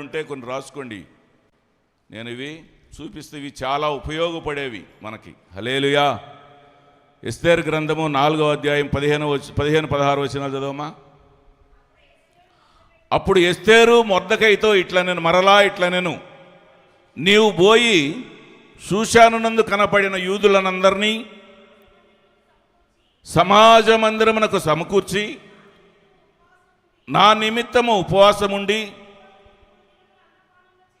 ఉంటే కొన్ని రాసుకోండి. నేను ఇవి చూపిస్తే ఇవి చాలా ఉపయోగపడేవి మనకి. హలేలుయా ఎస్తేర్ గ్రంథము నాలుగో అధ్యాయం పదిహేను వచ్చి పదిహేను పదహారు వచ్చిన చదవమా అప్పుడు ఎస్తేరు మొద్దకైతో ఇట్లా నేను మరలా ఇట్లా నేను నీవు పోయి శూషానునందు కనపడిన యూదులనందరినీ సమాజ మందిరమునకు సమకూర్చి నా నిమిత్తము ఉపవాసముండి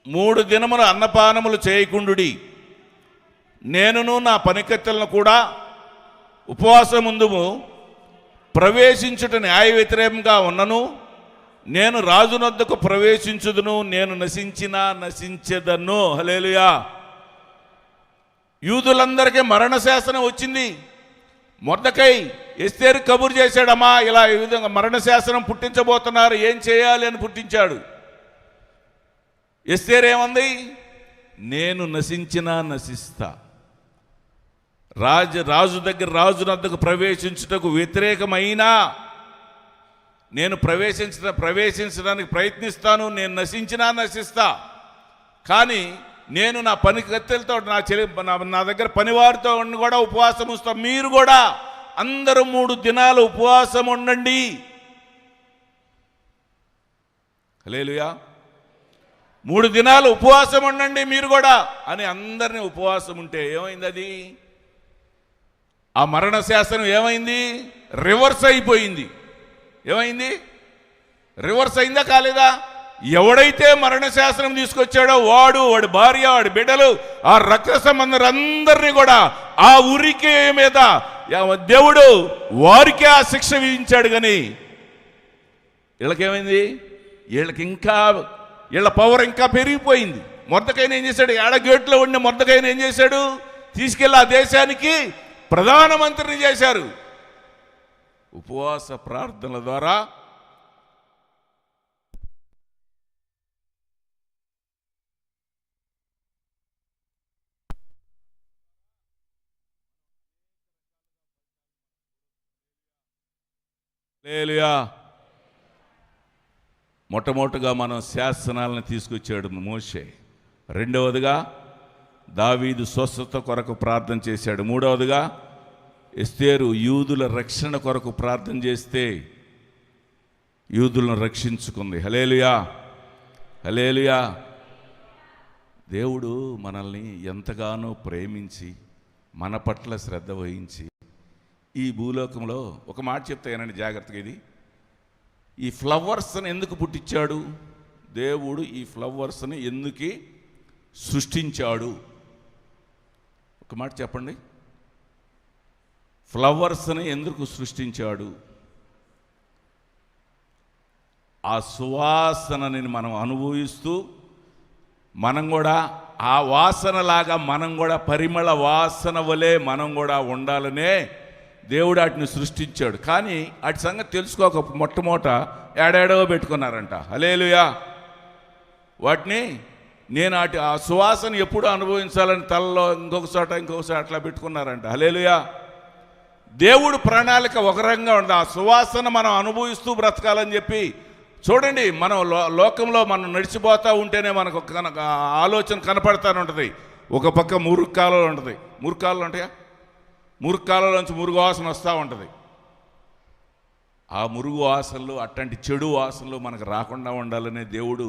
మూడు దినములు అన్నపానములు చేయకుండుడి. నేనును నా పనికత్తెలను కూడా ఉపవాసముందుము ప్రవేశించుట న్యాయ వ్యతిరేకంగా ఉన్నను. నేను రాజునొద్దకు ప్రవేశించుదును నేను నశించినా నశించదను. హలేలుయా యూదులందరికీ మరణ శాసనం వచ్చింది. మొదకై ఎస్తేరు కబురు చేశాడమ్మా ఇలా ఈ విధంగా మరణశాసనం పుట్టించబోతున్నారు ఏం చేయాలి అని పుట్టించాడు. ఎస్తేరు నేను నశించినా నశిస్తా. రాజు రాజు దగ్గర రాజు నద్దకు ప్రవేశించుటకు వ్యతిరేకమైనా నేను ప్రవేశించ ప్రవేశించడానికి ప్రయత్నిస్తాను నేను నశించినా నశిస్తా. కానీ నేను నా పని కత్తెలతో నా చెలి నా- నా దగ్గర పనివారితో కూడా ఉపవాసం ఉంచుతా. మీరు కూడా అందరూ మూడు దినాలు ఉపవాసం ఉండండి. లేలుయా మూడు దినాలు ఉపవాసం ఉండండి మీరు కూడా అని అందరినీ ఉపవాసం ఉంటే ఏమైంది అది ఆ మరణ శాసనం ఏమైంది? రివర్స్ అయిపోయింది. ఏమైంది? రివర్స్ అయిందా కాలేదా? ఎవడైతే మరణ శాసనం తీసుకొచ్చాడో వాడు వాడి భార్య వాడి బిడ్డలు ఆ రక్త సంబంధులందరినీ కూడా ఆ ఉరికి మీద యా- దేవుడు వారికే ఆ శిక్ష విధించాడు కానీ వీళ్ళకేమైంది? వీళ్ళకి ఇంకా వీళ్ళ పవర్ ఇంకా పెరిగిపోయింది. మొద్దకైనా ఏం చేశాడు? ఏడ గేట్లో ఉండి మొద్దకైనా ఏం చేశాడు? తీసుకెళ్ళి ఆ దేశానికి ప్రధానమంత్రిని చేశారు. ఉపవాస ప్రార్థనల ద్వారా లేలుయా మొట్టమొదటిగా మనం శాసనాలను తీసుకొచ్చాడు మోషే. రెండవదిగా దావీదు స్వస్థత కొరకు ప్రార్థన చేశాడు. మూడవదిగా ఎస్తేరు యూదుల రక్షణ కొరకు ప్రార్థన చేస్తే యూదులను రక్షించుకుంది. హలేలుయా హలేలుయా దేవుడు మనల్ని ఎంతగానో ప్రేమించి మన పట్ల శ్రద్ధ వహించి ఈ భూలోకంలో ఒక మాట చెప్తాయనండి జాగ్రత్తగా ఇది. ఈ ఫ్లవర్స్ని ఎందుకు పుట్టించాడు? దేవుడు ఈ ఫ్లవర్స్ని ఎందుకు సృష్టించాడు? ఒక మాట చెప్పండి. ఫ్లవర్స్ని ఎందుకు సృష్టించాడు? ఆ సువాసనని మనం అనుభవిస్తూ మనం కూడా ఆ వాసనలాగా మనం కూడా పరిమళ వాసన వలె మనం కూడా ఉండాలనే దేవుడు వాటిని సృష్టించాడు. కానీ వాటి సంగతి తెలుసుకోక మొట్టమొదట ఏడాడో పెట్టుకున్నారంట. హలేలుయా వాటిని నేను వాటి ఆ సువాసన ఎప్పుడు అనుభవించాలని తలలో ఇంకొక చోట ఇంకొక చోట అట్లా పెట్టుకున్నారంట. హలేలుయా దేవుడు ప్రణాళిక ఒక రకంగా ఉంది. ఆ సువాసన మనం అనుభవిస్తూ బ్రతకాలని చెప్పి చూడండి మనం లో- లోకంలో మనం నడిచిపోతూ ఉంటేనే మనకు ఒక కన- ఆలోచన కనపడతానే ఉంటుంది ఒక పక్క మురుక్కాలలో ఉంటుంది. మురుక్కాలలో ఉంటాయా? మురుక్కాలలోంచి మురుగు వాసన వస్తూ ఉంటుంది. ఆ మురుగు వాసనలు అట్లాంటి చెడు వాసనలు మనకు రాకుండా ఉండాలనే దేవుడు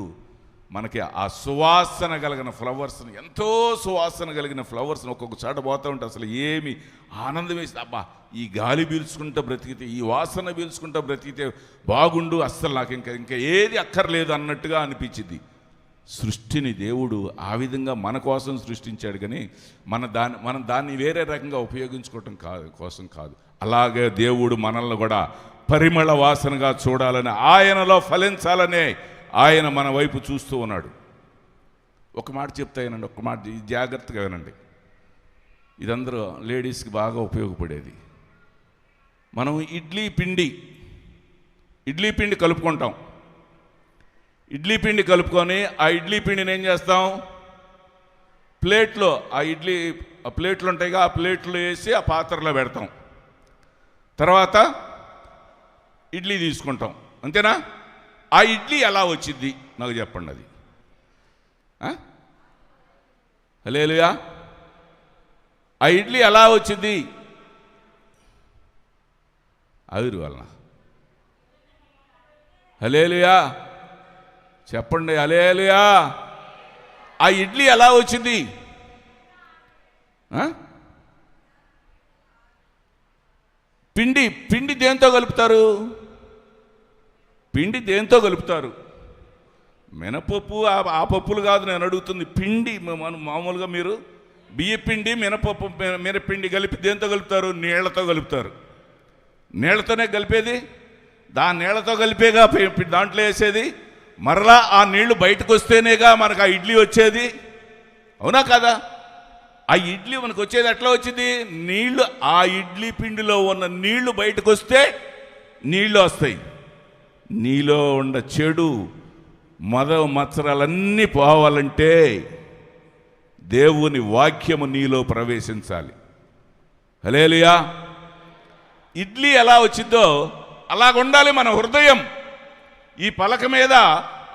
మనకి ఆ సువాసన కలిగిన ఫ్లవర్స్ని ఎంతో సువాసన కలిగిన ఫ్లవర్స్ని ఒక్కొక్క చాట పోతూ ఉంటే అసలు ఏమి ఆనందం వేసి అబ్బా ఈ గాలి పీల్చుకుంటూ బ్రతికితే ఈ వాసన పీల్చుకుంటూ బ్రతికితే బాగుండు అస్సలు నాకు ఇంకా ఇంకా ఏది అక్కర్లేదు అన్నట్టుగా అనిపించింది సృష్టిని దేవుడు ఆ విధంగా మన కోసం సృష్టించాడు కానీ మన దాన్ని మనం దాన్ని వేరే రకంగా ఉపయోగించుకోవటం కాదు కోసం కాదు. అలాగే దేవుడు మనల్ని కూడా పరిమళ వాసనగా చూడాలని ఆయనలో ఫలించాలనే ఆయన మన వైపు చూస్తూ ఉన్నాడు. ఒక మాట చెప్తాయనండి ఒక మాట ఇది జాగ్రత్తగా వినండి. ఇదందరూ లేడీస్కి బాగా ఉపయోగపడేది. మనం ఇడ్లీ పిండి ఇడ్లీ పిండి కలుపుకుంటాం. ఇడ్లీ పిండి కలుపుకొని ఆ ఇడ్లీ పిండిని ఏం చేస్తాం? ప్లేట్లో ఆ ఇడ్లీ ఆ ప్లేట్లు ఉంటాయిగా ఆ ప్లేట్లు వేసి ఆ పాత్రలో పెడతాం. తర్వాత ఇడ్లీ తీసుకుంటాం. అంతేనా? ఆ ఇడ్లీ ఎలా వచ్చింది? నాకు చెప్పండి అది. హలేలుయా ఆ ఇడ్లీ ఎలా వచ్చింది? ఆవిరి వలన. హలేలుయా చెప్పండి హలేలుయా ఆ ఇడ్లీ ఎలా వచ్చింది? ఆ? పిండి పిండి దేంతో కలుపుతారు? పిండి దేంతో కలుపుతారు? మినపప్పు ఆ- పప్పులు కాదు నేను అడుగుతుంది. పిండి మామూలుగా మీరు బియ్య పిండి మినపప్పు మినపిండి కలిపి దేంతో కలుపుతారు? నీళ్ళతో కలుపుతారు. నీళ్ళతోనే కలిపేది? దా నీళ్ళతో కలిపేగా దాంట్లో వేసేది? మరలా ఆ నీళ్ళు బయటకు వస్తేనేగా మనకు ఆ ఇడ్లీ వచ్చేది? అవునా కదా? ఆ ఇడ్లీ మనకు వచ్చేది ఎట్లా వచ్చింది? నీళ్ళు ఆ ఇడ్లీ పిండిలో ఉన్న నీళ్ళు బయటకు వస్తే నీళ్ళు వస్తాయి. నీలో ఉన్న చెడు మద మత్సరాలన్నీ పోవాలంటే దేవుని వాక్యము నీలో ప్రవేశించాలి. హలేలుయా ఇడ్లీ ఎలా వచ్చిందో అలాగుండాలి మన హృదయం. ఈ పలక మీద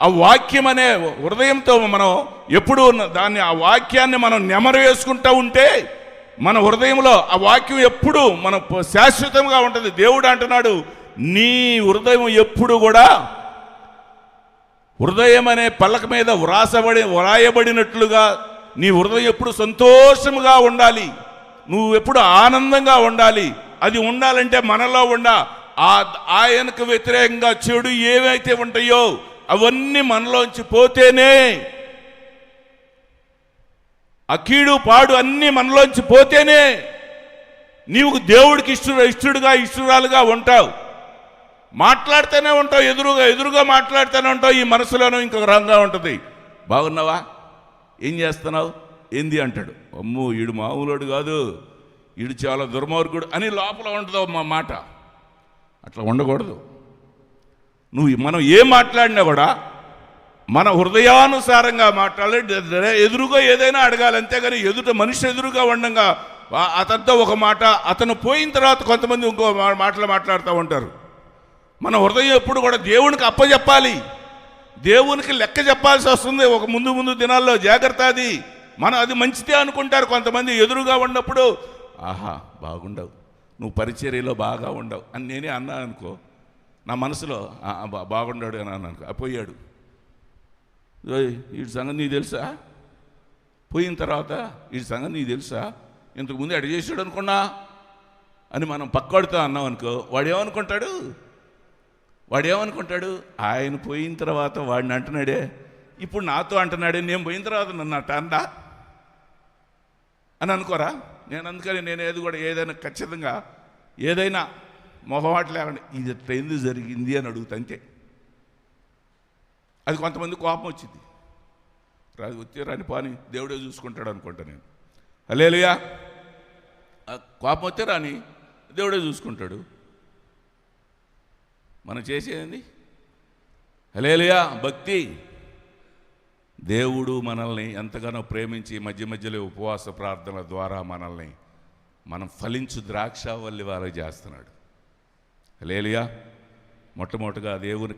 ఆ వాక్యం అనే హృదయంతో మనం ఎప్పుడు ఉన్న- దాన్ని ఆ వాక్యాన్ని మనం నెమరు వేసుకుంటూ ఉంటే మన హృదయంలో ఆ వాక్యం ఎప్పుడు మన శాశ్వతంగా ఉంటుంది. దేవుడు అంటున్నాడు నీ హృదయం ఎప్పుడు కూడా హృదయం అనే పలక మీద వ్రాసబడి వ్రాయబడినట్లుగా నీ హృదయం ఎప్పుడు సంతోషముగా ఉండాలి. నువ్వు ఎప్పుడు ఆనందంగా ఉండాలి. అది ఉండాలంటే మనలో ఉండ ఆ ఆయనకు వ్యతిరేకంగా చెడు ఏవైతే ఉంటాయో అవన్నీ మనలోంచి పోతేనే ఆ కీడు పాడు అన్నీ మనలోంచి పోతేనే నీవు దేవుడికి ఇష్టు ఇష్టుడుగా ఇష్టురాలుగా ఉంటావు. మాట్లాడుతూనే ఉంటావు ఎదురుగా ఎదురుగా మాట్లాడుతూనే ఉంటావు ఈ మనసులోనూ ఇంకొక రంగా ఉంటుంది. బాగున్నావా? ఏం చేస్తున్నావు? ఏంది అంటాడు. అమ్మో ఈడు మామూలుడు కాదు. ఈడు చాలా దుర్మార్గుడు అని లోపల ఉంటుంది మా మాట. అట్లా ఉండకూడదు. నువ్వు మనం ఏం మాట్లాడినా కూడా మన హృదయానుసారంగా మాట్లాడాలి ఎదురుగా ఏదైనా అడగాలి అంతేగాని ఎదుట మనిషి ఎదురుగా ఉండగా అతనితో ఒక మాట అతను పోయిన తర్వాత కొంతమంది ఇంకో మాటలు మాట్లాడుతూ ఉంటారు. మన హృదయం ఎప్పుడు కూడా దేవునికి అప్పచెప్పాలి దేవునికి లెక్క చెప్పాల్సి వస్తుంది. ఒక ముందు ముందు దినాల్లో జాగ్రత్త అది. మనం అది మంచిదే అనుకుంటారు కొంతమంది ఎదురుగా ఉన్నప్పుడు. ఆహా బాగుండవు. నువ్వు పరిచర్యలో బాగా ఉండవు. అని నేనే అన్నా అనుకో నా మనసులో బాగుండాడు అని అన్నాను అనుకో. పోయాడు. ఓయ్, వీడి సంగతి నీకు తెలుసా? పోయిన తర్వాత వీడి సంగతి నీకు తెలుసా? ఇంతకుముందు ముందు చేసాడు అనుకున్నా? అని మనం పక్కాడుతా అన్నాం అనుకో వాడు ఏమనుకుంటాడు వాడు ఏమనుకుంటాడు ఆయన పోయిన తర్వాత వాడిని అంటున్నాడే. ఇప్పుడు నాతో అంటున్నాడే. నేను పోయిన తర్వాత నన్ను అంట అందా? అని అనుకోరా? నేను అందుకని నేను ఏది కూడా ఏదైనా ఖచ్చితంగా ఏదైనా మొహమాట లేకుండా ఇది ఎట్లా జరిగింది అని అడుగుతా అంతే. అది కొంతమంది కోపం వచ్చింది. రాదు వచ్చే రాని పాని దేవుడే చూసుకుంటాడు అనుకుంటా నేను. అలేలుయా కోపం వస్తే రాని దేవుడే చూసుకుంటాడు. మనం చేసేది అలేలుయా భక్తి. దేవుడు మనల్ని ఎంతగానో ప్రేమించి మధ్య మధ్యలో ఉపవాస ప్రార్థనల ద్వారా మనల్ని మనం ఫలించు ద్రాక్ష వల్లి వారు చేస్తున్నాడు. లేలియా మొట్టమొదటిగా దేవుని